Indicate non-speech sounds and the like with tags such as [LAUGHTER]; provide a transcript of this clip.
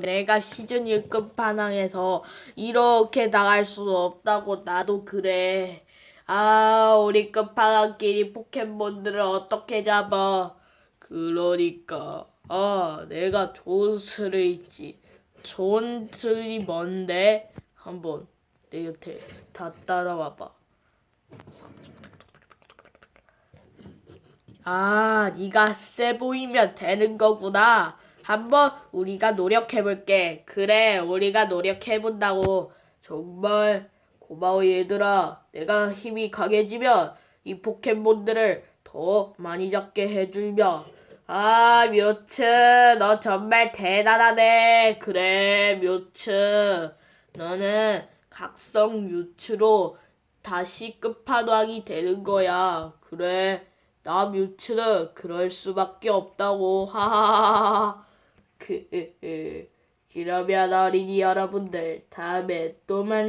내가 시즌 1급 반항에서 이렇게 나갈 수 없다고 나도 그래. 아 우리 끝판왕끼리 포켓몬들을 어떻게 잡아? 그러니까. 아 내가 좋은 수를 있지. 좋은 수이 뭔데? 한번 내 곁에 다 따라와봐. 아, 네가 세 보이면 되는 거구나. 한번 우리가 노력해볼게. 그래, 우리가 노력해본다고. 정말 고마워, 얘들아. 내가 힘이 강해지면 이 포켓몬들을 더 많이 잡게 해주며. 아, 묘츠, 너 정말 대단하네. 그래, 묘츠. 너는 각성 묘츠로 다시 끝판왕이 되는 거야. 그래. 나 뮤츠는 그럴 수밖에 없다고 [LAUGHS] 하하하하. 그러면 어린이 여러분들 다음에 또 만.